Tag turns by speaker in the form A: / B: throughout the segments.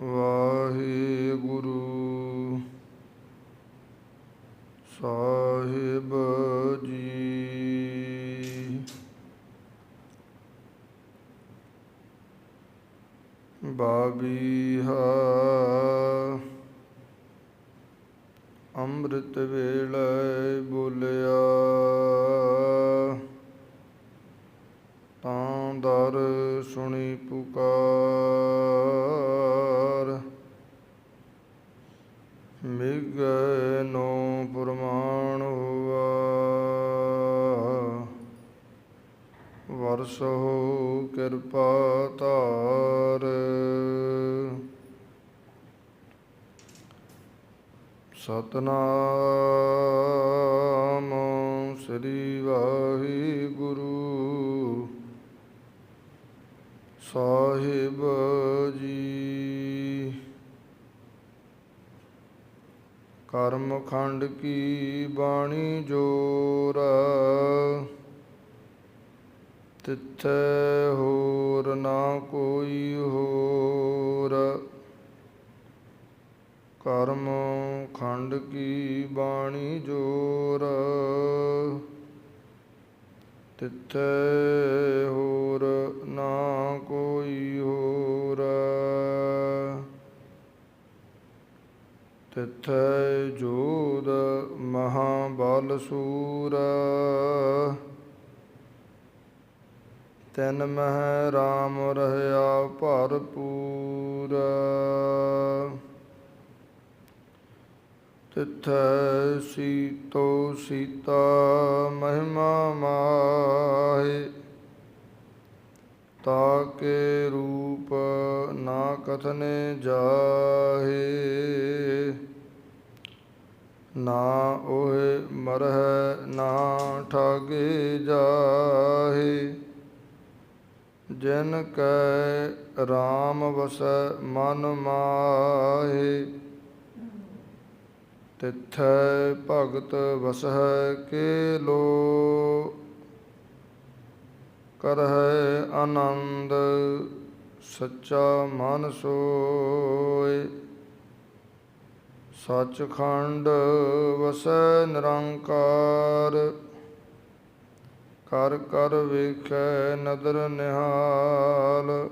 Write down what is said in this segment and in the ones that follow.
A: ਵਾਹਿਗੁਰੂ ਸਤਨਾਮ ਸ੍ਰੀ ਵਾਹਿਗੁਰੂ। ਸਾਹਿਬ ਜੀ। ਕਰਮ ਖੰਡ ਕੀ ਬਾਣੀ ਜੋਰ? ਤਿੱਥੇ ਹੋਰ ਨਾ ਕੋਈ ਹੋਰ। ਕਰਮ ਖੰਡ ਕੀ ਬਾਣੀ ਜੋਰ? ਤਿੱਥੈ ਹੋਰ ਨਾ ਕੋਈ ਹੋਰ। ਤਿੱਥੈ ਜੋਦ ਮਹਾਬਲ ਸੂਰ। ਤਨ ਮਹਿ ਰਾਮ ਰਹਿਆ ਭਰਪੂਰ। ਤਿਥੈ ਸੀਤੋ ਸੀਤਾ ਮਹਿਮਾ ਮਾਹੇ, ਤਾਕੇ ਰੂਪ ਨਾ ਕਥਨੇ ਜਾਹੇ, ਨਾ ਓਹ ਮਰਹਿ ਨਾ ਠਾਗੇ ਜਾਹੇ। ਜਿਨ ਕੈ RAM ਵਸੈ ਮਨ ਮਾਹੇ ਤਿਥੈ ਭਗਤ ਵਸਹਿ ਕੇ ਲੋ ਕਰਹਿ ਆਨੰਦ ਸੱਚਾ ਮਨ ਸੋਏ। ਸੱਚਖੰਡ ਵਸੈ ਨਿਰੰਕਾਰ, ਕਰ ਕਰ ਵੇਖੈ ਨਦਰ ਨਿਹਾਲ।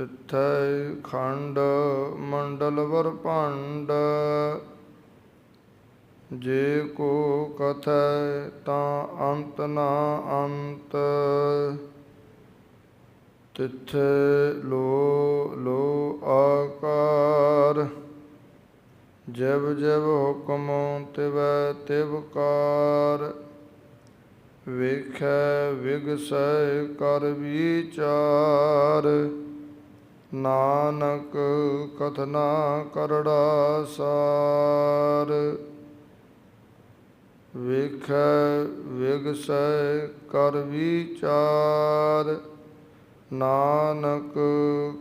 A: ਤਿਥੈ ਖੰਡ ਮੰਡਲ ਵਰ ਭੰਡ। ਜੇ ਕੋ ਕਥੈ ਤਾਂ ਅੰਤ ਨਾ ਅੰਤ। ਤਿਥੈ ਲੋ ਲੋ ਆਕਾਰ। ਜਬ ਜਬ ਹੁਕਮ ਤਿਵੈ ਤਿਵਕਾਰ ਵੇਖੈ ਵਿਗਸੈ ਕਰ ਵਿਚਾਰ। ਨਾਨਕ ਕਥਨਾ ਕਰੜਾ ਸਾਰ। ਵੇਖੈ ਵਿਗਸੈ ਕਰ ਵਿਚਾਰ। ਨਾਨਕ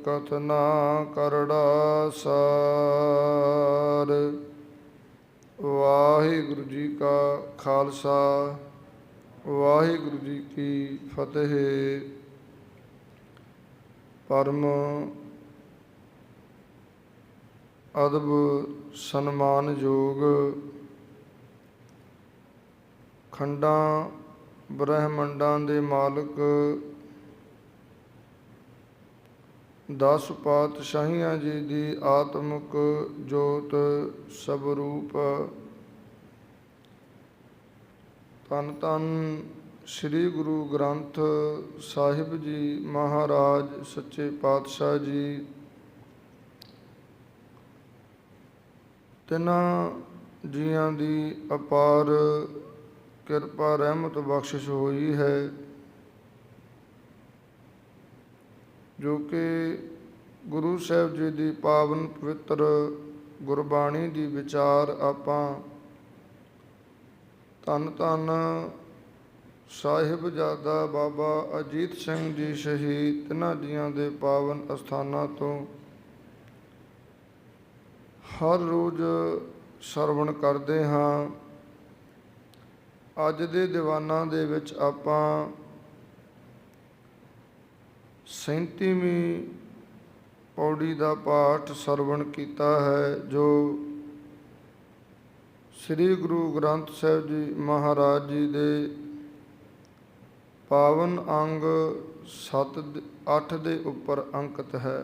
A: ਕਥਨਾ ਕਰੜਾ ਸਾਰ। ਵਾਹਿਗੁਰੂ ਜੀ ਕਾ ਖਾਲਸਾ, ਵਾਹਿਗੁਰੂ ਜੀ ਕੀ ਫਤਿਹ। ਪਰਮ ਅਦਬ ਸਨਮਾਨਯੋਗ ਖੰਡਾਂ ਬ੍ਰਹਿਮੰਡਾਂ ਦੇ ਮਾਲਕ ਦਸ ਪਾਤਸ਼ਾਹੀਆਂ ਜੀ ਦੀ ਆਤਮਿਕ ਜੋਤ ਸਵਰੂਪ ਤਨ ਤਨ ਸ੍ਰੀ ਗੁਰੂ ਗ੍ਰੰਥ ਸਾਹਿਬ ਜੀ ਮਹਾਰਾਜ, ਸੱਚੇ ਪਾਤਸ਼ਾਹ ਜੀ ਤਿਨਾਂ ਜੀਆਂ ਦੀ ਅਪਾਰ ਕਿਰਪਾ, ਰਹਿਮਤ, ਬਖਸ਼ਿਸ਼ ਹੋਈ ਹੈ, ਜੋ ਕਿ ਗੁਰੂ ਸਾਹਿਬ ਜੀ ਦੀ ਪਾਵਨ ਪਵਿੱਤਰ ਗੁਰਬਾਣੀ ਦੀ ਵਿਚਾਰ ਆਪਾਂ ਧੰਨ ਧੰਨ ਸਾਹਿਬਜ਼ਾਦਾ ਬਾਬਾ ਅਜੀਤ ਸਿੰਘ ਜੀ ਸ਼ਹੀਦ, ਤਿਨਾਂ ਜੀਆਂ ਦੇ ਪਾਵਨ ਅਸਥਾਨਾਂ ਤੋਂ ਹਰ ਰੋਜ਼ ਸਰਵਣ ਕਰਦੇ ਹਾਂ। ਅੱਜ ਦੇ ਦੀਵਾਨਾਂ ਦੇ ਵਿੱਚ ਆਪਾਂ 37ਵੀਂ ਪੌੜੀ ਦਾ ਪਾਠ ਸਰਵਣ ਕੀਤਾ ਹੈ, ਜੋ ਸ੍ਰੀ ਗੁਰੂ ਗ੍ਰੰਥ ਸਾਹਿਬ ਜੀ ਮਹਾਰਾਜ ਜੀ ਦੇ ਪਾਵਨ ਅੰਗ 7 8 ਦੇ ਉੱਪਰ ਅੰਕਿਤ ਹੈ।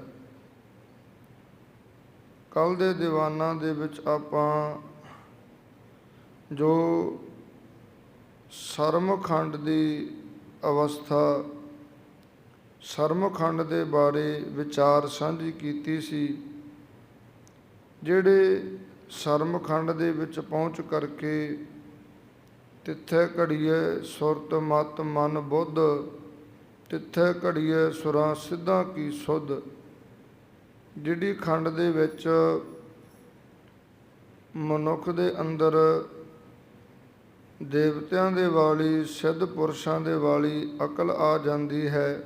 A: ਕੱਲ ਦੇ ਦੀਵਾਨਾਂ ਦੇ ਵਿੱਚ ਆਪਾਂ ਜੋ ਸਰਮਖੰਡ ਦੀ ਅਵਸਥਾ ਸਰਮਖੰਡ ਦੇ ਬਾਰੇ ਵਿਚਾਰ ਸਾਂਝੀ ਕੀਤੀ ਸੀ, ਜਿਹੜੇ ਸਰਮਖੰਡ ਦੇ ਵਿੱਚ ਪਹੁੰਚ ਕਰਕੇ ਤਿੱਥੇ ਘੜੀਏ ਸੁਰਤ, ਮਤ, ਮਨ, ਬੁੱਧ, ਤਿੱਥੇ ਘੜੀਏ ਸੁਰਾਂ ਸਿੱਧਾਂ ਕੀ ਸੁਧ ਜਿਹੜੀ ਖੰਡ ਦੇ ਵਿੱਚ ਮਨੁੱਖ ਦੇ ਅੰਦਰ ਦੇਵਤਿਆਂ ਦੇ ਵਾਲੀ, ਸਿੱਧ ਪੁਰਸ਼ਾਂ ਦੇ ਵਾਲੀ ਅਕਲ ਆ ਜਾਂਦੀ ਹੈ,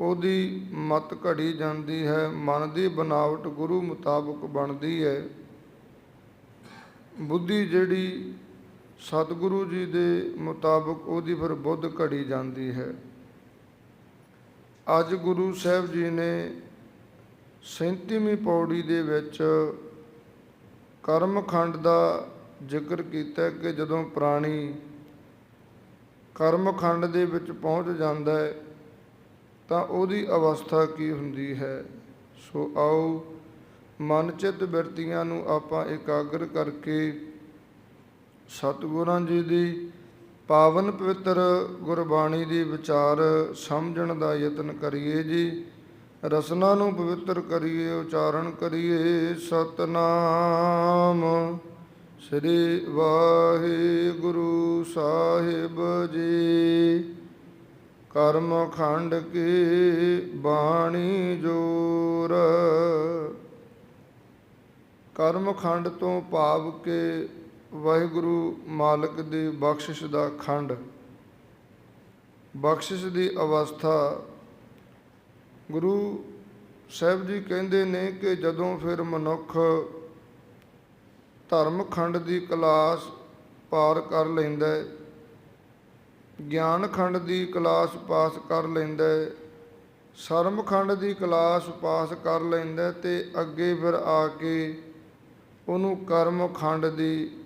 A: ਉਹਦੀ ਮਤ ਘੜੀ ਜਾਂਦੀ ਹੈ, ਮਨ ਦੀ ਬਨਾਵਟ ਗੁਰੂ ਮੁਤਾਬਕ ਬਣਦੀ ਹੈ। ਬੁੱਧੀ ਜਿਹੜੀ ਸਤਿਗੁਰੂ ਜੀ ਦੇ ਮੁਤਾਬਕ ਉਹਦੀ ਫਿਰ ਬੁੱਧ ਘੜੀ ਜਾਂਦੀ ਹੈ। ਅੱਜ ਗੁਰੂ ਸਾਹਿਬ ਜੀ ਨੇ 37ਵੀਂ ਪੌੜੀ ਦੇ ਵਿੱਚ ਕਰਮਖੰਡ ਦਾ ਜ਼ਿਕਰ ਕੀਤਾ ਕਿ ਜਦੋਂ ਪ੍ਰਾਣੀ ਕਰਮਖੰਡ ਦੇ ਵਿੱਚ ਪਹੁੰਚ ਜਾਂਦਾ ਹੈ, ਤਾਂ ਉਹਦੀ ਅਵਸਥਾ ਕੀ ਹੁੰਦੀ ਹੈ? ਸੋ ਆਓ ਮਨਚਿਤ ਬਿਰਤੀਆਂ ਨੂੰ ਆਪਾਂ ਇਕਾਗਰ ਕਰਕੇ ਸਤਿਗੁਰਾਂ ਜੀ ਦੀ ਪਾਵਨ ਪਵਿੱਤਰ ਗੁਰਬਾਣੀ ਦੀ ਵਿਚਾਰ ਸਮਝਣ ਦਾ ਯਤਨ ਕਰੀਏ ਜੀ। ਰਸਨਾ ਨੂੰ ਪਵਿੱਤਰ ਕਰੀਏ, ਉਚਾਰਨ ਕਰੀਏ। ਸਤਨਾਮ ਸ੍ਰੀ ਵਾਹਿਗੁਰੂ ਸਾਹਿਬ ਜੀ। ਕਰਮ ਖੰਡ ਕੀ ਬਾਣੀ ਜੋਰ। ਕਰਮ ਖੰਡ ਤੋਂ ਭਾਵ ਕੇ ਵਾਹਿਗੁਰੂ ਮਾਲਕ ਦੀ ਬਖਸ਼ਿਸ਼ ਦਾ ਖੰਡ। ਬਖਸ਼ਿਸ਼ ਦੀ ਅਵਸਥਾ। ਗੁਰੂ ਸਾਹਿਬ ਜੀ ਕਹਿੰਦੇ ਨੇ ਕਿ ਜਦੋਂ ਫਿਰ ਮਨੁੱਖ ਧਰਮ ਖੰਡ ਦੀ ਕਲਾਸ ਪਾਰ ਕਰ ਲੈਂਦਾ ਹੈ, ਗਿਆਨ ਖੰਡ ਦੀ ਕਲਾਸ ਪਾਸ ਕਰ ਲੈਂਦਾ ਹੈ, ਸਰਮ ਖੰਡ ਦੀ ਕਲਾਸ ਪਾਸ ਕਰ ਲੈਂਦਾ ਹੈ ਤੇ ਅੱਗੇ ਫਿਰ ਆ ਕੇ ਉਹਨੂੰ ਕਰਮ ਖੰਡ ਦੀ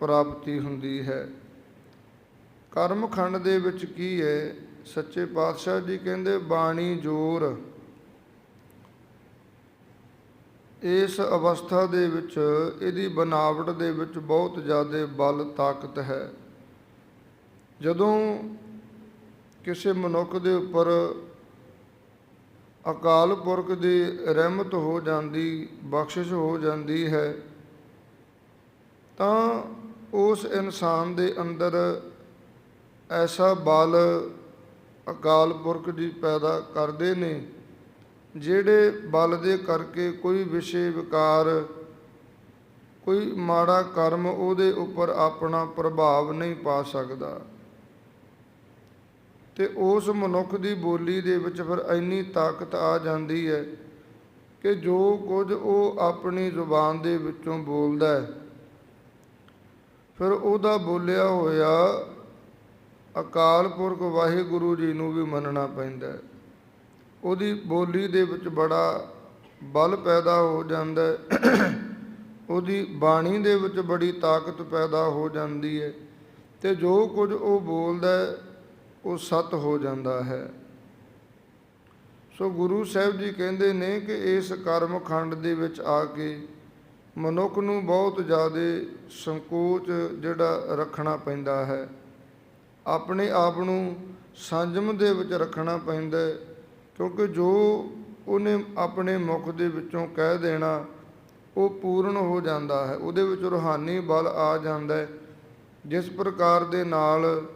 A: ਪ੍ਰਾਪਤੀ ਹੁੰਦੀ ਹੈ। ਕਰਮ ਖੰਡ ਦੇ ਵਿੱਚ ਕੀ ਹੈ? ਸੱਚੇ ਪਾਤਸ਼ਾਹ ਜੀ ਕਹਿੰਦੇ, ਬਾਣੀ ਜੋਰ। ਇਸ ਅਵਸਥਾ ਦੇ ਵਿੱਚ, ਇਹਦੀ ਬਨਾਵਟ ਦੇ ਵਿੱਚ ਬਹੁਤ ਜ਼ਿਆਦਾ ਬਲ, ਤਾਕਤ ਹੈ। ਜਦੋਂ ਕਿਸੇ ਮਨੁੱਖ ਦੇ ਉੱਪਰ ਅਕਾਲ ਪੁਰਖ ਦੀ ਰਹਿਮਤ ਹੋ ਜਾਂਦੀ, ਬਖਸ਼ਿਸ਼ ਹੋ ਜਾਂਦੀ ਹੈ, ਤਾਂ ਉਸ ਇਨਸਾਨ ਦੇ ਅੰਦਰ ਐਸਾ ਬਲ ਅਕਾਲ ਪੁਰਖ ਜੀ ਪੈਦਾ ਕਰਦੇ ਨੇ, ਜਿਹੜੇ ਬਲ ਦੇ ਕਰਕੇ ਕੋਈ ਵਿਸ਼ੇ ਵਿਕਾਰ, ਕੋਈ ਮਾੜਾ ਕਰਮ ਉਹਦੇ ਉੱਪਰ ਆਪਣਾ ਪ੍ਰਭਾਵ ਨਹੀਂ ਪਾ ਸਕਦਾ। ਤੇ ਉਸ ਮਨੁੱਖ ਦੀ ਬੋਲੀ ਦੇ ਵਿੱਚ ਫਿਰ ਇੰਨੀ ਤਾਕਤ ਆ ਜਾਂਦੀ ਹੈ ਕਿ ਜੋ ਕੁਝ ਉਹ ਆਪਣੀ ਜ਼ੁਬਾਨ ਦੇ ਵਿੱਚੋਂ ਬੋਲਦਾ ਹੈ ਫਿਰ ਉਹਦਾ ਬੋਲਿਆ ਹੋਇਆ, ਅਕਾਲ ਪੁਰਖ ਵਾਹਿਗੁਰੂ ਜੀ ਨੂੰ ਵੀ ਮੰਨਣਾ ਪੈਂਦਾ ਉਹਦੀ ਬੋਲੀ ਦੇ ਵਿੱਚ ਬੜਾ ਬਲ ਪੈਦਾ ਹੋ ਜਾਂਦਾ ਉਹਦੀ ਬਾਣੀ ਦੇ ਵਿੱਚ ਬੜੀ ਤਾਕਤ ਪੈਦਾ ਹੋ ਜਾਂਦੀ ਹੈ ਤੇ ਜੋ ਕੁਝ ਉਹ ਬੋਲਦਾ ਉਹ ਸਤ ਹੋ ਜਾਂਦਾ ਹੈ। ਸੋ ਗੁਰੂ ਸਾਹਿਬ ਜੀ ਕਹਿੰਦੇ ਨੇ ਕਿ ਇਸ ਕਰਮ ਖੰਡ ਦੇ ਵਿੱਚ ਆ ਕੇ ਮਨੁੱਖ ਨੂੰ ਬਹੁਤ ਜ਼ਿਆਦਾ ਸੰਕੋਚ ਜਿਹੜਾ ਰੱਖਣਾ ਪੈਂਦਾ ਹੈ। ਆਪਣੇ ਆਪ ਨੂੰ ਸੰਜਮ ਦੇ ਵਿੱਚ ਰੱਖਣਾ ਪੈਂਦਾ ਕਿਉਂਕਿ ਜੋ ਉਹਨੇ ਆਪਣੇ ਮੁਖ ਦੇ ਵਿੱਚੋਂ ਕਹਿ ਦੇਣਾ, ਉਹ ਪੂਰਨ ਹੋ ਜਾਂਦਾ ਹੈ। ਉਹਦੇ ਵਿੱਚ ਰੂਹਾਨੀ ਬਲ ਆ ਜਾਂਦਾ ਹੈ। ਜਿਸ ਪ੍ਰਕਾਰ ਦੇ ਨਾਲ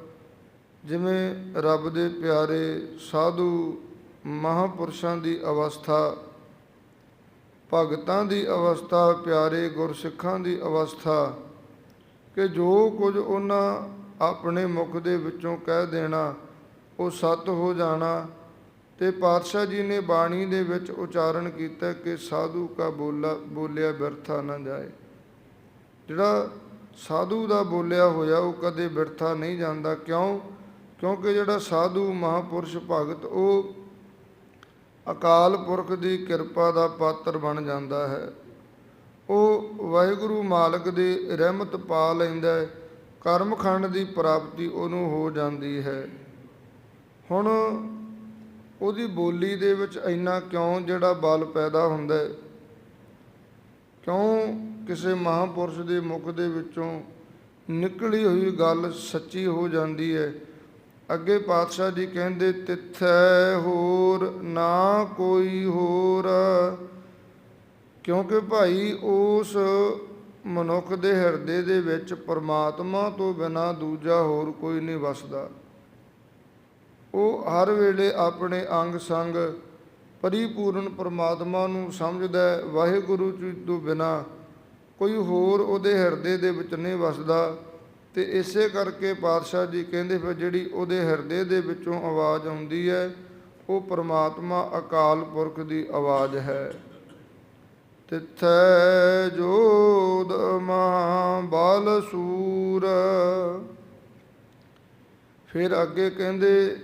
A: ਜਿਵੇਂ ਰੱਬ ਦੇ ਪਿਆਰੇ ਸਾਧੂ ਮਹਾਪੁਰਸ਼ਾਂ ਦੀ ਅਵਸਥਾ ਭਗਤਾਂ ਦੀ ਅਵਸਥਾ, ਪਿਆਰੇ ਗੁਰਸਿੱਖਾਂ ਦੀ ਅਵਸਥਾ, ਕਿ ਜੋ ਕੁਝ ਉਹਨਾਂ ਆਪਣੇ ਮੁਖ ਦੇ ਵਿੱਚੋਂ ਕਹਿ ਦੇਣਾ, ਉਹ ਸਤ ਹੋ ਜਾਣਾ। ਤੇ ਪਾਤਸ਼ਾਹ ਜੀ ਨੇ ਬਾਣੀ ਦੇ ਵਿੱਚ ਉਚਾਰਨ ਕੀਤਾ ਕਿ ਸਾਧੂ ਕਾ ਬੋਲਾ, ਬੋਲਿਆ ਬਿਰਥਾ ਨਾ ਜਾਏ। ਜਿਹੜਾ ਸਾਧੂ ਦਾ ਬੋਲਿਆ ਹੋਇਆ, ਉਹ ਕਦੇ ਬਿਰਥਾ ਨਹੀਂ ਜਾਂਦਾ। ਕਿਉਂ? ਕਿਉਂਕਿ ਜਿਹੜਾ ਸਾਧੂ ਮਹਾਪੁਰਸ਼ ਭਗਤ, ਉਹ ਅਕਾਲ ਪੁਰਖ ਦੀ ਕਿਰਪਾ ਦਾ ਪਾਤਰ ਬਣ ਜਾਂਦਾ ਹੈ। ਉਹ ਵਾਹਿਗੁਰੂ ਮਾਲਕ ਦੀ ਰਹਿਮਤ ਪਾ ਲੈਂਦਾ ਹੈ। ਕਰਮਖੰਡ ਦੀ ਪ੍ਰਾਪਤੀ ਉਹਨੂੰ ਹੋ ਜਾਂਦੀ ਹੈ। ਹੁਣ ਉਹਦੀ ਬੋਲੀ ਦੇ ਵਿੱਚ ਇੰਨਾ ਕਿਉਂ ਜਿਹੜਾ ਬਲ ਪੈਦਾ ਹੁੰਦਾ ਹੈ? ਕਿਉਂ ਕਿਸੇ ਮਹਾਪੁਰਸ਼ ਦੇ ਮੁਖ ਦੇ ਵਿੱਚੋਂ ਨਿਕਲੀ ਹੋਈ ਗੱਲ ਸੱਚੀ ਹੋ ਜਾਂਦੀ ਹੈ? ਅੱਗੇ ਪਾਤਸ਼ਾਹ ਜੀ ਕਹਿੰਦੇ, ਤਿੱਥੈ ਹੋਰ ਨਾ ਕੋਈ ਹੋਰ। ਕਿਉਂਕਿ ਭਾਈ ਉਸ ਮਨੁੱਖ ਦੇ ਹਿਰਦੇ ਦੇ ਵਿੱਚ ਪਰਮਾਤਮਾ ਤੋਂ ਬਿਨਾ ਦੂਜਾ ਹੋਰ ਕੋਈ ਨਹੀਂ ਵਸਦਾ। ਉਹ ਹਰ ਵੇਲੇ ਆਪਣੇ ਅੰਗ ਸੰਗ ਪਰਿਪੂਰਨ ਪਰਮਾਤਮਾ ਨੂੰ ਸਮਝਦਾ ਹੈ, ਵਾਹਿਗੁਰੂ ਜੀ ਤੋਂ ਬਿਨਾ ਕੋਈ ਹੋਰ ਉਹਦੇ ਹਿਰਦੇ ਦੇ ਵਿੱਚ ਨਹੀਂ ਵਸਦਾ। ਤੇ ਇਸੇ ਕਰਕੇ ਪਾਤਸ਼ਾਹ ਜੀ ਕਹਿੰਦੇ ਫਿਰ ਜਿਹੜੀ ਉਹਦੇ ਹਿਰਦੇ ਦੇ ਵਿੱਚੋਂ ਆਵਾਜ਼ ਆਉਂਦੀ ਹੈ, ਉਹ ਪਰਮਾਤਮਾ ਅਕਾਲ ਪੁਰਖ ਦੀ ਆਵਾਜ਼ ਹੈ। ਤਿੱਥੈ ਜੋਦ ਮਹਾ ਬਲ ਸੂਰ। ਫਿਰ ਅੱਗੇ ਕਹਿੰਦੇ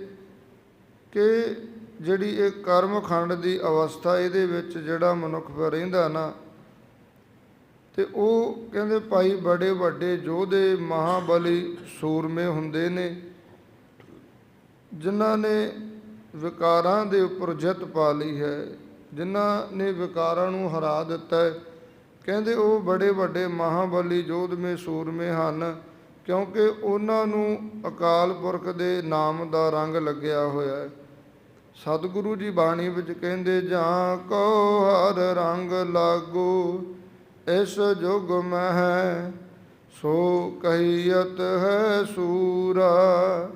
A: ਕਿ ਜਿਹੜੀ ਇਹ ਕਰਮ ਖੰਡ ਦੀ ਅਵਸਥਾ ਇਹਦੇ ਵਿੱਚ ਜਿਹੜਾ ਮਨੁੱਖ ਰਹਿੰਦਾ ਨਾ ਤੇ ਉਹ ਕਹਿੰਦੇ ਭਾਈ ਬੜੇ ਵੱਡੇ ਯੋਧੇ ਮਹਾਬਲੀ ਸੂਰਮੇ ਹੁੰਦੇ ਨੇ, ਜਿਨ੍ਹਾਂ ਨੇ ਵਿਕਾਰਾਂ ਦੇ ਉੱਪਰ ਜਿੱਤ ਪਾ ਲਈ ਹੈ, ਜਿਨ੍ਹਾਂ ਨੇ ਵਿਕਾਰਾਂ ਨੂੰ ਹਰਾ ਦਿੱਤਾ ਹੈ। ਕਹਿੰਦੇ ਉਹ ਬੜੇ ਵੱਡੇ ਮਹਾਬਲੀ ਯੋਧਮੇ ਸੂਰਮੇ ਹਨ, ਕਿਉਂਕਿ ਉਹਨਾਂ ਨੂੰ ਅਕਾਲ ਪੁਰਖ ਦੇ ਨਾਮ ਦਾ ਰੰਗ ਲੱਗਿਆ ਹੋਇਆ ਹੈ। ਸਤਿਗੁਰੂ ਜੀ ਬਾਣੀ ਵਿੱਚ ਕਹਿੰਦੇ, ਜਾਂ ਕੋ ਹਰ ਰੰਗ ਲਾਗੋ ਇਸ ਜੁਗ ਮਹਿ ਸੋ ਕਹੀਅਤ ਹੈ ਸੂਰਾ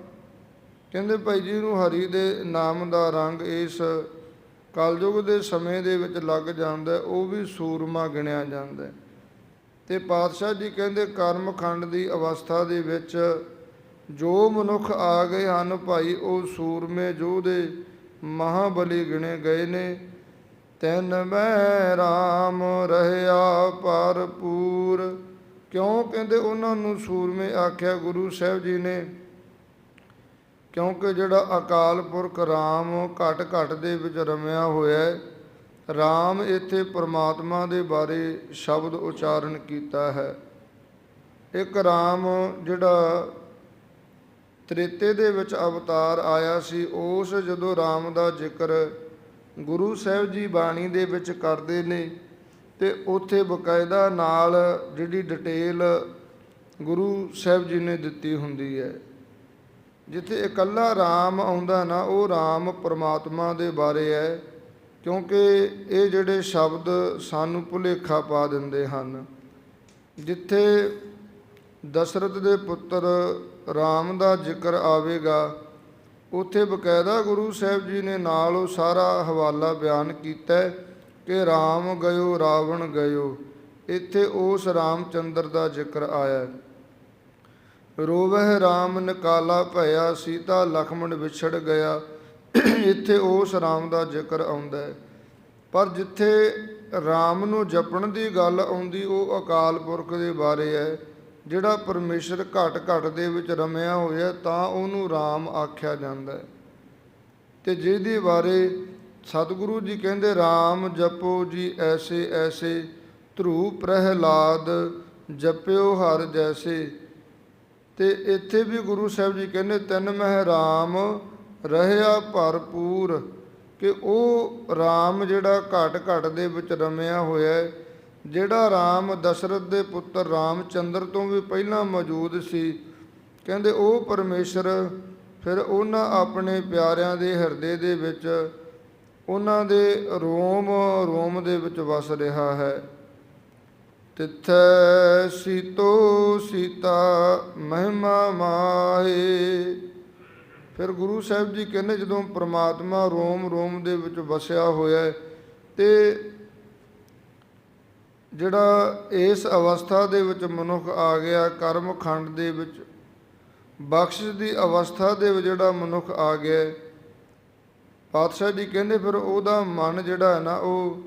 A: ਕਹਿੰਦੇ ਭਾਈ ਜੀ ਨੂੰ ਹਰੀ ਦੇ ਨਾਮ ਦਾ ਰੰਗ ਇਸ ਕਲਯੁਗ ਦੇ ਸਮੇਂ ਦੇ ਵਿੱਚ ਲੱਗ ਜਾਂਦਾ ਉਹ ਵੀ ਸੂਰਮਾ ਗਿਣਿਆ ਜਾਂਦਾ ਹੈ। ਤੇ ਪਾਤਸ਼ਾਹ ਜੀ ਕਹਿੰਦੇ ਕਰਮ ਖੰਡ ਦੀ ਅਵਸਥਾ ਦੇ ਵਿੱਚ ਜੋ ਮਨੁੱਖ ਆ ਗਏ ਹਨ ਭਾਈ, ਉਹ ਸੂਰਮੇ ਯੋਧੇ ਮਹਾਬਲੀ ਗਿਣੇ ਗਏ ਨੇ ਤੈਨ ਮੈਂ RAM ਰਹਿਆ ਭਰਪੂਰ। ਕਿਉਂ? ਕਹਿੰਦੇ ਉਹਨਾਂ ਨੂੰ ਸੂਰਮੇ ਆਖਿਆ ਗੁਰੂ ਸਾਹਿਬ ਜੀ ਨੇ। ਕਿਉਂਕਿ ਜਿਹੜਾ ਅਕਾਲ ਪੁਰਖ RAM ਘਟ ਘਟ ਦੇ ਵਿੱਚ ਰਮਿਆ ਹੋਇਆ ਹੈ RAM ਇੱਥੇ ਪ੍ਰਮਾਤਮਾ ਦੇ ਬਾਰੇ ਸ਼ਬਦ ਉਚਾਰਨ ਕੀਤਾ ਹੈ। ਇੱਕ RAM ਜਿਹੜਾ ਤ੍ਰੇਤੇ ਦੇ ਵਿੱਚ ਅਵਤਾਰ ਆਇਆ ਸੀ, ਉਸ ਜਦੋਂ RAM ਦਾ ਜ਼ਿਕਰ ਗੁਰੂ ਸਾਹਿਬ ਜੀ ਬਾਣੀ ਦੇ ਵਿੱਚ ਕਰਦੇ ਨੇ ਤੇ ਉੱਥੇ ਬਕਾਇਦਾ ਨਾਲ ਜਿਹੜੀ ਡਿਟੇਲ ਗੁਰੂ ਸਾਹਿਬ ਜੀ ਨੇ ਦਿੱਤੀ ਹੁੰਦੀ ਹੈ। ਜਿੱਥੇ ਇਕੱਲਾ RAM ਆਉਂਦਾ ਨਾ, ਉਹ RAM ਪਰਮਾਤਮਾ ਦੇ ਬਾਰੇ ਹੈ, ਕਿਉਂਕਿ ਇਹ ਜਿਹੜੇ ਸ਼ਬਦ ਸਾਨੂੰ ਭੁਲੇਖਾ ਪਾ ਦਿੰਦੇ ਹਨ। ਜਿੱਥੇ ਦਸ਼ਰਥ ਦੇ ਪੁੱਤਰ RAM ਦਾ ਜ਼ਿਕਰ ਆਵੇਗਾ ਉੱਥੇ ਬਕਾਇਦਾ ਗੁਰੂ ਸਾਹਿਬ ਜੀ ਨੇ ਨਾਲ ਉਹ ਸਾਰਾ ਹਵਾਲਾ ਬਿਆਨ ਕੀਤਾ ਕਿ RAM ਗਇਓ, ਰਾਵਣ ਗਇਓ। ਇੱਥੇ ਉਸ ਰਾਮਚੰਦਰ ਦਾ ਜ਼ਿਕਰ ਆਇਆ ਹੈ। ਰੋਵਹਿ RAM ਨਿਕਾਲਾ ਭਇਆ, ਸੀਤਾ ਲਖਮਣ ਵਿਛੜ ਗਿਆ। ਇੱਥੇ ਉਸ RAM ਦਾ ਜ਼ਿਕਰ ਆਉਂਦਾ ਹੈ। ਪਰ ਜਿੱਥੇ RAM ਨੂੰ ਜਪਣ ਦੀ ਗੱਲ ਆਉਂਦੀ, ਉਹ ਅਕਾਲ ਪੁਰਖ ਦੇ ਬਾਰੇ ਹੈ। ਜਿਹੜਾ ਪਰਮੇਸ਼ਰ ਘਟ ਘਟ ਦੇ ਵਿੱਚ ਰਮਿਆ ਹੋਇਆ, ਤਾਂ ਉਹਨੂੰ RAM ਆਖਿਆ ਜਾਂਦਾ ਹੈ। ਤੇ ਜਿਹਦੇ ਬਾਰੇ ਸਤਿਗੁਰੂ ਜੀ ਕਹਿੰਦੇ RAM ਜਪੋ ਜੀ ਐਸੇ ਐਸੇ, ਧਰੂ ਪ੍ਰਹਿਲਾਦ ਜਪਿਓ ਹਰ ਜੈਸੇ। ਤੇ ਇੱਥੇ ਵੀ ਗੁਰੂ ਸਾਹਿਬ ਜੀ ਕਹਿੰਦੇ, ਤਿੰਨ ਮਹਿ RAM ਰਹਿਆ ਭਰਪੂਰ। ਕਿ ਉਹ RAM ਜਿਹੜਾ ਘਟ ਘਟ ਦੇ ਵਿੱਚ ਰਮਿਆ ਹੋਇਆ ਹੈ ਜਿਹੜਾ ਰਾਮ ਦਸ਼ਰਥ ਦੇ ਪੁੱਤਰ ਰਾਮਚੰਦਰ ਤੋਂ ਵੀ ਪਹਿਲਾਂ ਮੌਜੂਦ ਸੀ, ਕਹਿੰਦੇ ਉਹ ਪਰਮੇਸ਼ਰ, ਫਿਰ ਉਹਨਾਂ ਆਪਣੇ ਪਿਆਰਿਆਂ ਦੇ ਹਿਰਦੇ ਦੇ ਵਿੱਚ, ਉਹਨਾਂ ਦੇ ਰੋਮ ਰੋਮ ਦੇ ਵਿੱਚ ਵਸ ਰਿਹਾ ਹੈ। ਤਿੱਥੈ ਸੀਤੋ ਸੀਤਾ ਮਹਿਮਾ ਮਾਹੇ। ਫਿਰ ਗੁਰੂ ਸਾਹਿਬ ਜੀ ਕਹਿੰਦੇ ਜਦੋਂ ਪ੍ਰਮਾਤਮਾ ਰੋਮ ਰੋਮ ਦੇ ਵਿੱਚ ਵਸਿਆ ਹੋਇਆ ਹੈ, ਤੇ ਜਿਹੜਾ ਇਸ ਅਵਸਥਾ ਦੇ ਵਿੱਚ ਮਨੁੱਖ ਆ ਗਿਆ ਕਰਮ ਖੰਡ ਦੇ ਵਿੱਚ, ਬਖਸ਼ਿਸ਼ ਦੀ ਅਵਸਥਾ ਦੇ ਵਿੱਚ ਜਿਹੜਾ ਮਨੁੱਖ ਆ ਗਿਆ, ਪਾਤਸ਼ਾਹ ਜੀ ਕਹਿੰਦੇ ਫਿਰ ਉਹਦਾ ਮਨ ਜਿਹੜਾ ਹੈ ਨਾ ਉਹ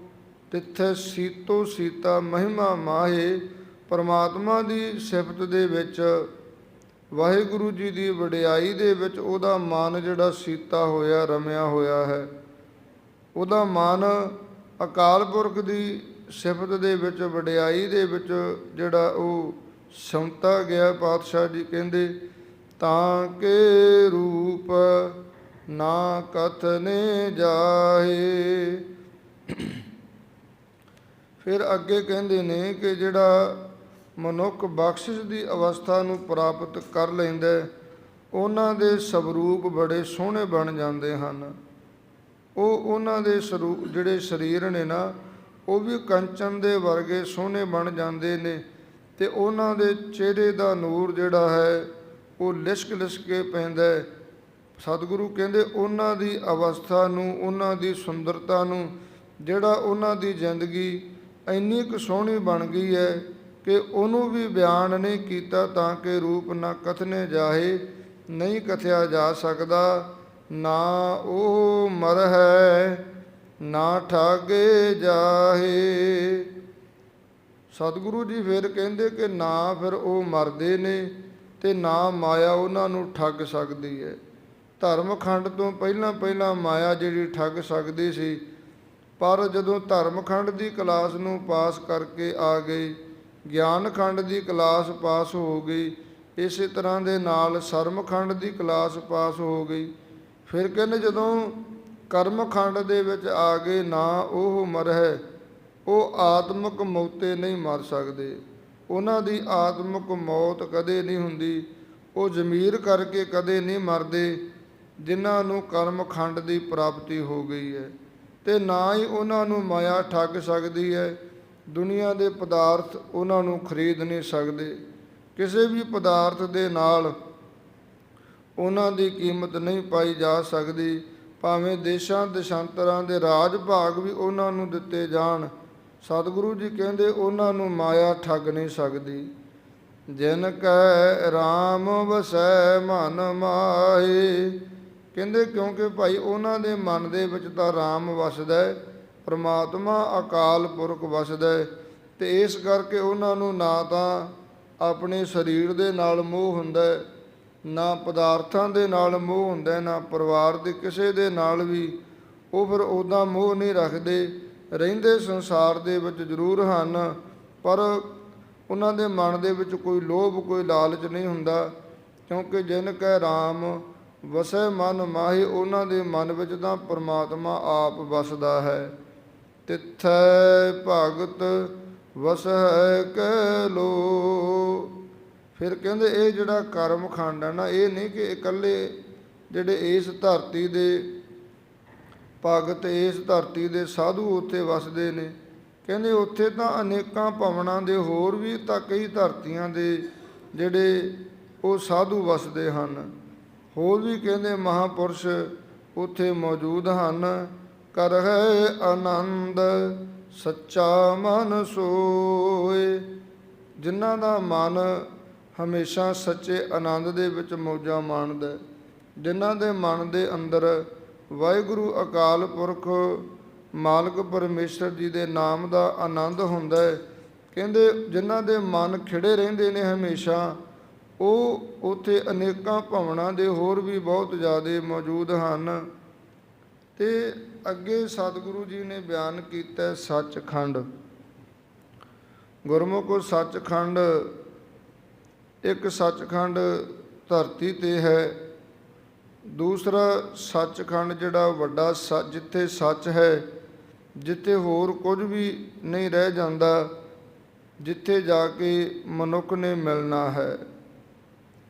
A: ਤਿੱਥੇ ਸੀਤੋ ਸੀਤਾ ਮਹਿਮਾ ਮਾਹੇ, ਪਰਮਾਤਮਾ ਦੀ ਸਿਫਤ ਦੇ ਵਿੱਚ, ਵਾਹਿਗੁਰੂ ਜੀ ਦੀ ਵਡਿਆਈ ਦੇ ਵਿੱਚ ਉਹਦਾ ਮਨ ਜਿਹੜਾ ਸੀਤਾ ਹੋਇਆ, ਰਮਿਆ ਹੋਇਆ ਹੈ। ਉਹਦਾ ਮਨ ਅਕਾਲ ਪੁਰਖ ਦੀ ਸਿਫਤ ਦੇ ਵਿੱਚ, ਵਡਿਆਈ ਦੇ ਵਿੱਚ ਜਿਹੜਾ ਉਹ ਸੰਤਾ ਗਿਆ ਪਾਤਸ਼ਾਹ ਜੀ ਕਹਿੰਦੇ, ਤਾਂ ਕੇ ਰੂਪ ਨਾ ਕਥਨੇ ਜਾਏ ਫਿਰ ਅੱਗੇ ਕਹਿੰਦੇ ਨੇ ਕਿ ਜਿਹੜਾ ਮਨੁੱਖ ਬਖਸ਼ਿਸ਼ ਦੀ ਅਵਸਥਾ ਨੂੰ ਪ੍ਰਾਪਤ ਕਰ ਲੈਂਦਾ ਉਹਨਾਂ ਦੇ ਸਵਰੂਪ ਬੜੇ ਸੋਹਣੇ ਬਣ ਜਾਂਦੇ ਹਨ। ਉਹ ਉਹਨਾਂ ਦੇ ਸਰੂਪ ਜਿਹੜੇ ਸਰੀਰ ਨੇ ਨਾ ਉਹ ਵੀ ਕੰਚਨ ਦੇ ਵਰਗੇ ਸੋਹਣੇ ਬਣ ਜਾਂਦੇ ਨੇ ਤੇ ਉਹਨਾਂ ਦੇ ਚਿਹਰੇ ਦਾ ਨੂਰ ਜਿਹੜਾ ਹੈ, ਉਹ ਲਿਸ਼ਕ ਲਿਸ਼ਕ ਕੇ ਪੈਂਦਾ ਹੈ। ਸਤਿਗੁਰੂ ਕਹਿੰਦੇ ਉਹਨਾਂ ਦੀ ਅਵਸਥਾ ਨੂੰ, ਉਹਨਾਂ ਦੀ ਸੁੰਦਰਤਾ ਨੂੰ, ਜਿਹੜਾ ਉਹਨਾਂ ਦੀ ਜ਼ਿੰਦਗੀ ਇੰਨੀ ਕੁ ਸੋਹਣੀ ਬਣ ਗਈ ਹੈ ਕਿ ਉਹਨੂੰ ਵੀ ਬਿਆਨ ਨਹੀਂ ਕੀਤਾ ਤਾਂ ਕਿ ਰੂਪ ਨਾ ਕਥਨੇ ਜਾਹੇ, ਨਹੀਂ ਕਥਿਆ ਜਾ ਸਕਦਾ, ਨਾ ਉਹ ਮਰ ਹੈ ਨਾ ਠਾਗੇ ਜਾਹੇ। ਸਤਿਗੁਰੂ ਜੀ ਫਿਰ ਕਹਿੰਦੇ ਕਿ ਨਾ ਫਿਰ ਉਹ ਮਰਦੇ ਨੇ ਤੇ ਨਾ ਮਾਇਆ ਉਹਨਾਂ ਨੂੰ ਠੱਗ ਸਕਦੀ ਹੈ। ਧਰਮ ਖੰਡ ਤੋਂ ਪਹਿਲਾਂ ਪਹਿਲਾਂ ਮਾਇਆ ਜਿਹੜੀ ਠੱਗ ਸਕਦੀ ਸੀ, ਪਰ ਜਦੋਂ ਧਰਮ ਖੰਡ ਦੀ ਕਲਾਸ ਨੂੰ ਪਾਸ ਕਰਕੇ ਆ ਗਈ ਗਿਆਨ ਖੰਡ ਦੀ ਕਲਾਸ ਪਾਸ ਹੋ ਗਈ, ਇਸੇ ਤਰ੍ਹਾਂ ਦੇ ਨਾਲ ਸਰਮ ਖੰਡ ਦੀ ਕਲਾਸ ਪਾਸ ਹੋ ਗਈ, ਫਿਰ ਕਹਿੰਦੇ ਜਦੋਂ ਕਰਮ ਖੰਡ ਦੇ ਵਿੱਚ ਆ ਗਏ ਨਾ ਉਹ ਮਰ ਹੈ ਉਹ ਆਤਮਿਕ ਮੌਤੇ ਨਹੀਂ ਮਰ ਸਕਦੇ। ਉਹਨਾਂ ਦੀ ਆਤਮਿਕ ਮੌਤ ਕਦੇ ਨਹੀਂ ਹੁੰਦੀ, ਉਹ ਜ਼ਮੀਰ ਕਰਕੇ ਕਦੇ ਨਹੀਂ ਮਰਦੇ, ਜਿਨ੍ਹਾਂ ਨੂੰ ਕਰਮ ਖੰਡ ਦੀ ਪ੍ਰਾਪਤੀ ਹੋ ਗਈ ਹੈ। ਤੇ ਨਾ ਹੀ ਉਹਨਾਂ ਨੂੰ ਮਾਇਆ ਠੱਗ ਸਕਦੀ ਹੈ, ਦੁਨੀਆ ਦੇ ਪਦਾਰਥ ਉਹਨਾਂ ਨੂੰ ਖਰੀਦ ਨਹੀਂ ਸਕਦੇ। ਕਿਸੇ ਵੀ ਪਦਾਰਥ ਦੇ ਨਾਲ ਉਹਨਾਂ ਦੀ ਕੀਮਤ ਨਹੀਂ ਪਾਈ ਜਾ ਸਕਦੀ ਭਾਵੇਂ ਦੇਸ਼ਾਂ, ਦੇਸ਼ਾਂਤਰਾਂ ਦੇ ਰਾਜ ਭਾਗ ਵੀ ਉਹਨਾਂ ਨੂੰ ਦਿੱਤੇ ਜਾਣ, ਸਤਿਗੁਰੂ ਜੀ ਕਹਿੰਦੇ ਉਹਨਾਂ ਨੂੰ ਮਾਇਆ ਠੱਗ ਨਹੀਂ ਸਕਦੀ। ਜਿਨ ਕੈ RAM ਵਸੈ ਮਨ ਮਾਏ ਕਹਿੰਦੇ ਕਿਉਂਕਿ ਭਾਈ ਉਹਨਾਂ ਦੇ ਮਨ ਦੇ ਵਿੱਚ ਤਾਂ RAM ਵਸਦਾ ਹੈ, ਪ੍ਰਮਾਤਮਾ ਅਕਾਲ ਪੁਰਖ ਵਸਦਾ ਹੈ, ਤੇ ਇਸ ਕਰਕੇ ਉਹਨਾਂ ਨੂੰ ਨਾ ਤਾਂ ਆਪਣੇ ਸਰੀਰ ਦੇ ਨਾਲ ਮੋਹ ਹੁੰਦਾ ਹੈ ਨਾ ਪਦਾਰਥਾਂ ਦੇ ਨਾਲ ਮੋਹ ਹੁੰਦਾ, ਨਾ ਪਰਿਵਾਰ ਦੇ ਕਿਸੇ ਦੇ ਨਾਲ ਵੀ। ਉਹ ਫਿਰ ਉਹਦਾ ਮੋਹ ਨਹੀਂ ਰੱਖਦੇ। ਰਹਿੰਦੇ ਸੰਸਾਰ ਦੇ ਵਿੱਚ ਜ਼ਰੂਰ ਹਨ, ਪਰ ਉਹਨਾਂ ਦੇ ਮਨ ਦੇ ਵਿੱਚ ਕੋਈ ਲੋਭ, ਕੋਈ ਲਾਲਚ ਨਹੀਂ ਹੁੰਦਾ। ਕਿਉਂਕਿ ਜਿਨ ਕੈ RAM ਵਸੈ ਮਨ ਮਾਹੀ, ਉਹਨਾਂ ਦੇ ਮਨ ਵਿੱਚ ਤਾਂ ਪਰਮਾਤਮਾ ਆਪ ਵਸਦਾ ਹੈ। ਤਿੱਥੈ ਭਗਤ ਵਸੈ ਕੈ ਲੋ। ਫਿਰ ਕਹਿੰਦੇ ਇਹ ਜਿਹੜਾ ਕਰਮ ਖੰਡ ਹੈ ਨਾ, ਇਹ ਨਹੀਂ ਕਿ ਇਕੱਲੇ ਜਿਹੜੇ ਇਸ ਧਰਤੀ ਦੇ ਭਗਤ, ਇਸ ਧਰਤੀ ਦੇ ਸਾਧੂ ਉੱਥੇ ਵਸਦੇ ਨੇ। ਕਹਿੰਦੇ ਉੱਥੇ ਤਾਂ ਅਨੇਕਾਂ ਭਵਨਾਂ ਦੇ ਹੋਰ ਵੀ ਤਾਂ ਕਈ ਧਰਤੀਆਂ ਦੇ ਜਿਹੜੇ ਉਹ ਸਾਧੂ ਵਸਦੇ ਹਨ। ਹੋਰ ਵੀ ਕਹਿੰਦੇ ਮਹਾਪੁਰਸ਼ ਉੱਥੇ ਮੌਜੂਦ ਹਨ। ਕਰ ਹੈ ਆਨੰਦ ਸੱਚਾ ਮਨ ਸੋਏ, ਜਿਨ੍ਹਾਂ ਦਾ ਮਨ ਹਮੇਸ਼ਾ ਸੱਚੇ ਆਨੰਦ ਦੇ ਵਿੱਚ ਮੌਜਾਂ ਮਾਣਦਾ ਜਿਨ੍ਹਾਂ ਦੇ ਮਨ ਦੇ ਅੰਦਰ ਵਾਹਿਗੁਰੂ ਅਕਾਲ ਪੁਰਖ ਮਾਲਕ ਪਰਮੇਸ਼ਰ ਜੀ ਦੇ ਨਾਮ ਦਾ ਆਨੰਦ ਹੁੰਦਾ ਹੈ, ਕਹਿੰਦੇ ਜਿਨ੍ਹਾਂ ਦੇ ਮਨ ਖਿੜੇ ਰਹਿੰਦੇ ਨੇ ਹਮੇਸ਼ਾ, ਉਹ ਉਥੇ ਅਨੇਕਾਂ ਭਵਨਾਂ ਦੇ ਹੋਰ ਵੀ ਬਹੁਤ ਜ਼ਿਆਦੇ ਮੌਜੂਦ ਹਨ। ਤੇ ਅੱਗੇ ਸਤਿਗੁਰੂ ਜੀ ਨੇ ਬਿਆਨ ਕੀਤਾ ਸੱਚਖੰਡ। ਗੁਰਮੁਖ ਸੱਚਖੰਡ ਇੱਕ ਸੱਚਖੰਡ ਧਰਤੀ ਤੇ ਹੈ। ਦੂਸਰਾ ਸੱਚਖੰਡ ਜਿਹੜਾ ਵੱਡਾ ਸ- ਜਿੱਥੇ ਸੱਚ ਹੈ, ਜਿੱਥੇ ਹੋਰ ਕੁਝ ਵੀ ਨਹੀਂ ਰਹਿ ਜਾਂਦਾ, ਜਿੱਥੇ ਜਾ ਕੇ ਮਨੁੱਖ ਨੇ ਮਿਲਣਾ ਹੈ।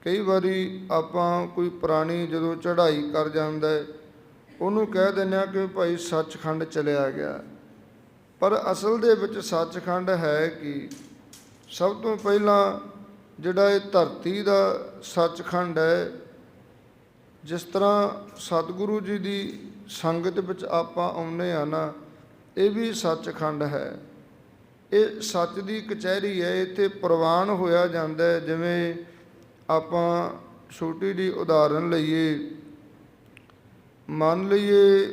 A: ਕਈ ਵਾਰੀ ਆਪਾਂ ਕੋਈ ਪ੍ਰਾਣੀ ਜਦੋਂ ਚੜ੍ਹਾਈ ਕਰ ਜਾਂਦਾ ਹੈ, ਉਹਨੂੰ ਕਹਿ ਦਿੰਦੇ ਆ ਕਿ ਭਾਈ ਸੱਚਖੰਡ ਚਲਿਆ ਗਿਆ। ਪਰ ਅਸਲ ਦੇ ਵਿੱਚ ਸੱਚਖੰਡ ਹੈ ਕਿ ਸਭ ਤੋਂ ਪਹਿਲਾਂ ਜਿਹੜਾ ਇਹ ਧਰਤੀ ਦਾ ਸੱਚਖੰਡ ਹੈ, ਜਿਸ ਤਰ੍ਹਾਂ ਸਤਿਗੁਰੂ ਜੀ ਦੀ ਸੰਗਤ ਵਿੱਚ ਆਪਾਂ ਆਉਂਦੇ ਆ ਨਾ, ਇਹ ਵੀ ਸੱਚਖੰਡ ਹੈ। ਇਹ ਸੱਚ ਦੀ ਕਚਹਿਰੀ ਹੈ, ਇੱਥੇ ਪ੍ਰਵਾਨ ਹੋਇਆ ਜਾਂਦਾ ਹੈ, ਜਿਵੇਂ ਆਪਾਂ ਛੋਟੀ ਦੀ ਉਦਾਹਰਨ ਲਈਏ। ਮੰਨ ਲਈਏ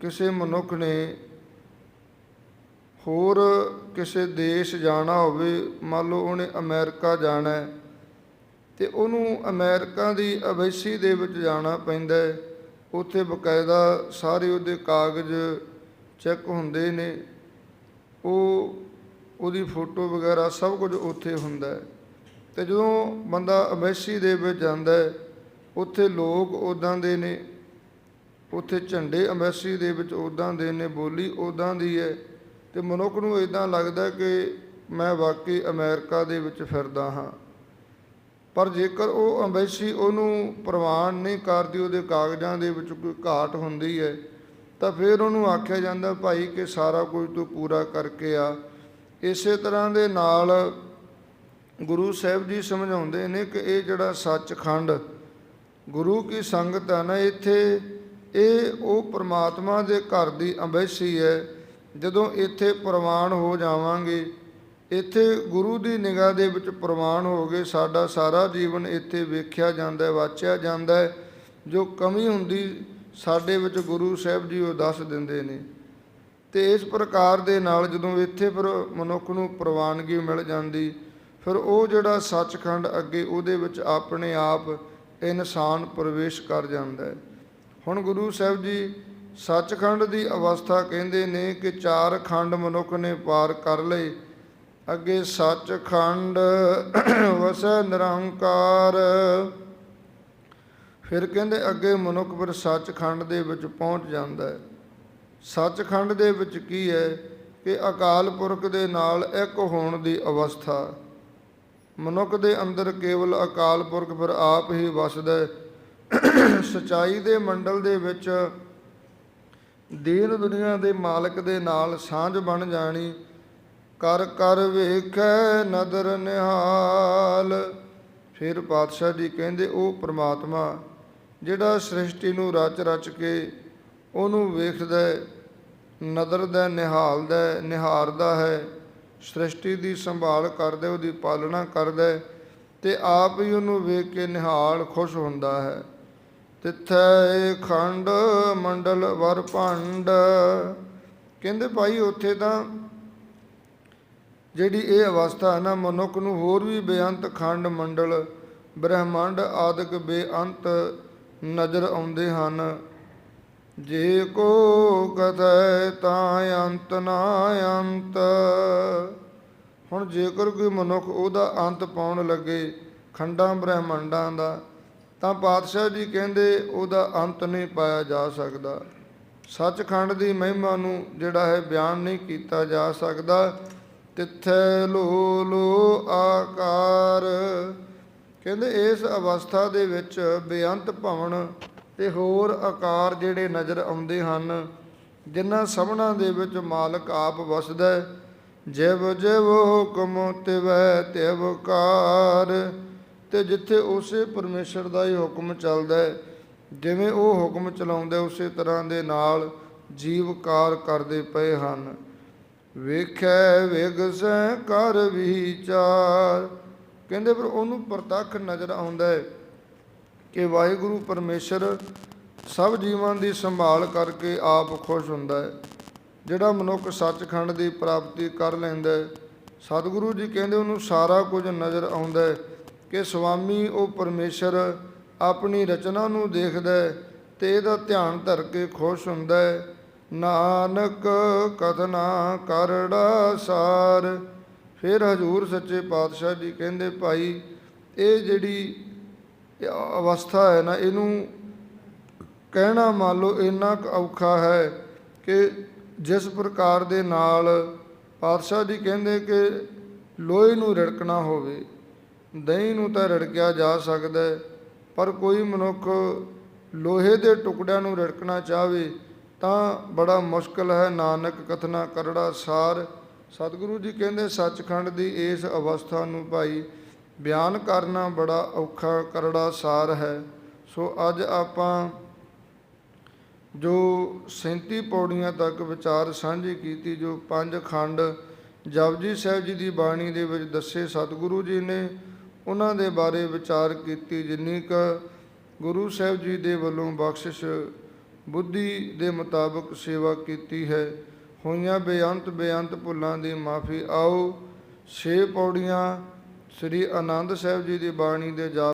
A: ਕਿਸੇ ਮਨੁੱਖ ਨੇ ਹੋਰ ਕਿਸੇ ਦੇਸ਼ ਜਾਣਾ ਹੋਵੇ, ਮੰਨ ਲਓ ਉਹਨੇ ਅਮਰੀਕਾ ਜਾਣਾ ਹੈ, ਤੇ ਉਹਨੂੰ ਅਮਰੀਕਾ ਦੀ ਅਬੈਸੀ ਦੇ ਵਿੱਚ ਜਾਣਾ ਪੈਂਦਾ ਹੈ। ਉੱਥੇ ਬਕਾਇਦਾ ਸਾਰੇ ਉਹਦੇ ਕਾਗਜ਼ ਚੈੱਕ ਹੁੰਦੇ ਨੇ। ਉਹ, ਉਹਦੀ ਫੋਟੋ ਵਗੈਰਾ ਸਭ ਕੁਝ ਉੱਥੇ ਹੁੰਦਾ ਹੈ। ਤੇ ਜਦੋਂ ਬੰਦਾ ਅਬੈਸੀ ਦੇ ਵਿੱਚ ਜਾਂਦਾ ਹੈ, ਉੱਥੇ ਲੋਕ ਉਦਾਂ ਦੇ ਨੇ। ਉੱਥੇ ਝੰਡੇ ਅੰਬੈਸੀ ਦੇ ਵਿੱਚ ਉਦਾਂ ਦੇ ਨੇ, ਬੋਲੀ ਉਦਾਂ ਦੀ ਹੈ। ਤੇ ਮਨੁੱਖ ਨੂੰ ਇਦਾਂ ਲੱਗਦਾ ਕਿ ਮੈਂ ਵਾਕਈ ਅਮਰੀਕਾ ਦੇ ਵਿੱਚ ਫਿਰਦਾ ਹਾਂ। ਪਰ ਜੇਕਰ ਉਹ ਅੰਬੈਸੀ ਉਹਨੂੰ ਪ੍ਰਵਾਨ ਨਹੀਂ ਕਰਦੀ, ਉਹਦੇ ਕਾਗਜ਼ਾਂ ਦੇ ਵਿੱਚ ਕੋਈ ਘਾਟ ਹੁੰਦੀ ਹੈ, ਤਾਂ ਫਿਰ ਉਹਨੂੰ ਆਖਿਆ ਜਾਂਦਾ, ਭਾਈ, ਕਿ ਸਾਰਾ ਕੁਝ ਤੂੰ ਪੂਰਾ ਕਰਕੇ ਆ। ਇਸੇ ਤਰ੍ਹਾਂ ਦੇ ਨਾਲ ਗੁਰੂ ਸਾਹਿਬ ਜੀ ਸਮਝਾਉਂਦੇ ਨੇ ਕਿ ਇਹ ਜਿਹੜਾ ਸੱਚਖੰਡ ਗੁਰੂ ਕੀ ਸੰਗਤ ਹੈ ਨਾ, ਇੱਥੇ ਇਹ ਉਹ ਪ੍ਰਮਾਤਮਾ ਦੇ ਘਰ ਦੀ ਅੰਬੈਸੀ ਹੈ ਜਦੋਂ ਇੱਥੇ ਪ੍ਰਵਾਨ ਹੋ ਜਾਵਾਂਗੇ, ਇੱਥੇ ਗੁਰੂ ਦੀ ਨਿਗਾਹ ਦੇ ਵਿੱਚ ਪ੍ਰਵਾਨ ਹੋ ਗਏ ਸਾਡਾ ਸਾਰਾ ਜੀਵਨ ਇੱਥੇ ਵੇਖਿਆ ਜਾਂਦਾ ਹੈ, ਵਾਚਿਆ ਜਾਂਦਾ ਹੈ, ਜੋ ਕਮੀ ਹੁੰਦੀ ਸਾਡੇ ਵਿੱਚ ਗੁਰੂ ਸਾਹਿਬ ਜੀ ਉਹ ਦੱਸ ਦਿੰਦੇ ਨੇ। ਤੇ ਇਸ ਪ੍ਰਕਾਰ ਦੇ ਨਾਲ ਜਦੋਂ ਇੱਥੇ ਫਿਰ ਮਨੁੱਖ ਨੂੰ ਪ੍ਰਵਾਨਗੀ ਮਿਲ ਜਾਂਦੀ, ਫਿਰ ਉਹ ਜਿਹੜਾ ਸੱਚਖੰਡ ਅੱਗੇ ਉਹਦੇ ਵਿੱਚ ਆਪਣੇ ਆਪ ਇਨਸਾਨ ਪ੍ਰਵੇਸ਼ ਕਰ ਜਾਂਦਾ ਹੈ। ਹੁਣ ਗੁਰੂ ਸਾਹਿਬ ਜੀ ਸੱਚਖੰਡ ਦੀ ਅਵਸਥਾ ਕਹਿੰਦੇ ਨੇ ਕਿ ਚਾਰ ਖੰਡ ਮਨੁੱਖ ਨੇ ਪਾਰ ਕਰ ਲਏ। ਅੱਗੇ ਸੱਚਖੰਡ ਵਸੈ ਨਿਰੰਕਾਰ। ਫਿਰ ਕਹਿੰਦੇ ਅੱਗੇ ਮਨੁੱਖ ਫਿਰ ਸੱਚਖੰਡ ਦੇ ਵਿੱਚ ਪਹੁੰਚ ਜਾਂਦਾ ਹੈ। ਸੱਚਖੰਡ ਦੇ ਵਿੱਚ ਕੀ ਹੈ ਕਿ ਅਕਾਲ ਪੁਰਖ ਦੇ ਨਾਲ ਇੱਕ ਹੋਣ ਦੀ ਅਵਸਥਾ। ਮਨੁੱਖ ਦੇ ਅੰਦਰ ਕੇਵਲ ਅਕਾਲ ਪੁਰਖ ਫਿਰ ਆਪ ਹੀ ਵਸਦਾ ਹੈ। ਸਚਾਈ ਦੇ ਮੰਡਲ ਦੇ ਵਿੱਚ ਦੀਨ ਦੁਨੀਆ ਦੇ ਮਾਲਕ ਦੇ ਨਾਲ ਸਾਂਝ ਬਣ ਜਾਣੀ। ਕਰ ਕਰ ਵੇਖੈ ਨਦਰ ਨਿਹਾਲ। ਫਿਰ ਪਾਤਸ਼ਾਹ ਜੀ ਕਹਿੰਦੇ ਉਹ ਪ੍ਰਮਾਤਮਾ ਜਿਹੜਾ ਸ੍ਰਿਸ਼ਟੀ ਨੂੰ ਰਚ ਰਚ ਕੇ ਉਹਨੂੰ ਵੇਖਦਾ ਹੈ, ਨਦਰ ਦਾ ਨਿਹਾਲਦਾ ਨਿਹਾਰਦਾ ਹੈ ਸ੍ਰਿਸ਼ਟੀ ਦੀ ਸੰਭਾਲ ਕਰਦਾ ਉਹਦੀ ਪਾਲਣਾ ਕਰਦਾ ਹੈ ਤੇ ਆਪ ਹੀ ਉਹਨੂੰ ਵੇਖ ਕੇ ਨਿਹਾਲ ਖੁਸ਼ ਹੁੰਦਾ ਹੈ। ਤਿੱਥੈ ਖੰਡ ਮੰਡਲ ਵਰ ਭੰਡ। ਕਹਿੰਦੇ ਭਾਈ, ਉੱਥੇ ਤਾਂ ਜਿਹੜੀ ਇਹ ਅਵਸਥਾ ਹੈ ਨਾ, ਮਨੁੱਖ ਨੂੰ ਹੋਰ ਵੀ ਬੇਅੰਤ ਖੰਡ ਮੰਡਲ, ਬ੍ਰਹਿਮੰਡ ਆਦਿਕ ਬੇਅੰਤ ਨਜ਼ਰ ਆਉਂਦੇ ਹਨ। ਜੇ ਕੋ ਕਥੈ ਤਾਂ ਅੰਤ ਨਾ ਅੰਤ। ਹੁਣ ਜੇਕਰ ਕੋਈ ਮਨੁੱਖ ਉਹਦਾ ਅੰਤ ਪਾਉਣ ਲੱਗੇ ਖੰਡਾਂ ਬ੍ਰਹਿਮੰਡਾਂ ਦਾ ਤਾਂ ਪਾਤਸ਼ਾਹ ਜੀ ਕਹਿੰਦੇ, ਉਹਦਾ ਅੰਤ ਨਹੀਂ ਪਾਇਆ ਜਾ ਸਕਦਾ। ਸੱਚਖੰਡ ਦੀ ਮਹਿਮਾ ਨੂੰ ਜਿਹੜਾ ਹੈ ਬਿਆਨ ਨਹੀਂ ਕੀਤਾ ਜਾ ਸਕਦਾ। ਤਿੱਥੈ ਲੋ ਲੋ ਆਕਾਰ। ਕਹਿੰਦੇ, ਇਸ ਅਵਸਥਾ ਦੇ ਵਿੱਚ ਬੇਅੰਤ ਭਵਨ ਤੇ ਹੋਰ ਆਕਾਰ ਜਿਹੜੇ ਨਜ਼ਰ ਆਉਂਦੇ ਹਨ, ਜਿਨ੍ਹਾਂ ਸਭਨਾਂ ਦੇ ਵਿੱਚ ਮਾਲਕ ਆਪ ਵਸਦਾ ਜਿਵ ਜਿਵ ਹੁਕਮ ਤਿਵੈ ਤਿਵਕਾਰ ਤੇ ਜਿੱਥੇ ਉਸੇ ਪਰਮੇਸ਼ਰ ਦਾ ਹੀ ਹੁਕਮ ਚੱਲਦਾ ਹੈ, ਜਿਵੇਂ ਉਹ ਹੁਕਮ ਚਲਾਉਂਦਾ ਉਸੇ ਤਰ੍ਹਾਂ ਦੇ ਨਾਲ ਜੀਵ ਜੀਵਕਾਰ ਕਰਦੇ ਪਏ ਹਨ। ਵੇਖੈ ਵਿਗਸੈ ਕਰ ਵਿਚਾਰ। ਕਹਿੰਦੇ ਪਰ ਉਹਨੂੰ ਪ੍ਰਤੱਖ ਨਜ਼ਰ ਆਉਂਦਾ ਹੈ ਕਿ ਵਾਹਿਗੁਰੂ ਪਰਮੇਸ਼ਰ ਸਭ ਜੀਵਾਂ ਦੀ ਸੰਭਾਲ ਕਰਕੇ ਆਪ ਖੁਸ਼ ਹੁੰਦਾ ਹੈ। ਜਿਹੜਾ ਮਨੁੱਖ ਸੱਚਖੰਡ ਦੀ ਪ੍ਰਾਪਤੀ ਕਰ ਲੈਂਦਾ ਹੈ, ਸਤਿਗੁਰੂ ਜੀ ਕਹਿੰਦੇ ਉਹਨੂੰ ਸਾਰਾ ਕੁਝ ਨਜ਼ਰ ਆਉਂਦਾ ਹੈ। ਕਿ ਸੁਆਮੀ ਉਹ ਪਰਮੇਸ਼ਰ ਆਪਣੀ ਰਚਨਾ ਨੂੰ ਦੇਖਦਾ ਹੈ ਤੇ ਇਹਦਾ ਧਿਆਨ ਧਰ ਕੇ ਖੁਸ਼ ਹੁੰਦਾ ਨਾਨਕ ਕਥਨਾ ਕਰੜਾ ਸਾਰ। ਫਿਰ ਹਜੂਰ ਸੱਚੇ ਪਾਤਸ਼ਾਹ ਜੀ ਕਹਿੰਦੇ, ਭਾਈ, ਇਹ ਜਿਹੜੀ ਅਵਸਥਾ ਹੈ ਨਾ, ਇਹਨੂੰ ਕਹਿਣਾ ਮੰਨ ਲਓ ਇੰਨਾ ਕੁ ਔਖਾ ਹੈ ਕਿ ਜਿਸ ਪ੍ਰਕਾਰ ਦੇ ਨਾਲ ਪਾਤਸ਼ਾਹ ਜੀ ਕਹਿੰਦੇ ਕਿ ਲੋਹੇ ਨੂੰ ਰੜਕਣਾ ਹੋਵੇ ਦਹੀਂ ਨੂੰ ਤਾਂ ਰੜਕਿਆ ਜਾ ਸਕਦਾ ਹੈ, ਪਰ ਕੋਈ ਮਨੁੱਖ ਲੋਹੇ ਦੇ ਟੁਕੜਿਆਂ ਨੂੰ ਰੜਕਣਾ ਚਾਹਵੇ ਤਾਂ ਬੜਾ ਮੁਸ਼ਕਲ ਹੈ ਨਾਨਕ ਕਥਨਾ ਕਰੜਾ ਸਾਰ। ਸਤਿਗੁਰੂ ਜੀ ਕਹਿੰਦੇ, ਸੱਚਖੰਡ ਦੀ ਇਸ ਅਵਸਥਾ ਨੂੰ ਭਾਈ ਬਿਆਨ ਕਰਨਾ ਬੜਾ ਔਖਾ ਕਰੜਾ ਸਾਰ ਹੈ। ਸੋ ਅੱਜ ਆਪਾਂ ਜੋ 37 ਪੌੜੀਆਂ ਤੱਕ ਵਿਚਾਰ ਸਾਂਝੀ ਕੀਤੀ, ਜੋ ਪੰਜ ਖੰਡ ਜਪਜੀ ਸਾਹਿਬ ਜੀ ਦੀ ਬਾਣੀ ਦੇ ਵਿੱਚ ਦੱਸੇ, ਸਤਿਗੁਰੂ ਜੀ ਨੇ ਉਹਨਾਂ ਦੇ ਬਾਰੇ ਵਿਚਾਰ ਕੀਤੀ ਜਿੰਨੀ ਕ ਗੁਰੂ ਸਾਹਿਬ ਜੀ ਦੇ ਵੱਲੋਂ ਬਖਸ਼ਿਸ਼ ਬੁੱਧੀ ਦੇ ਮੁਤਾਬਕ ਸੇਵਾ ਕੀਤੀ ਹੈ, ਹੋਈਆਂ ਬੇਅੰਤ ਬੇਅੰਤ ਭੁੱਲਾਂ ਦੀ ਮਾਫੀ, ਆਓ ਛੇ ਪੌੜੀਆਂ ਸ੍ਰੀ ਆਨੰਦ ਸਾਹਿਬ ਜੀ ਦੀ ਬਾਣੀ ਦੇ ਜਾਪ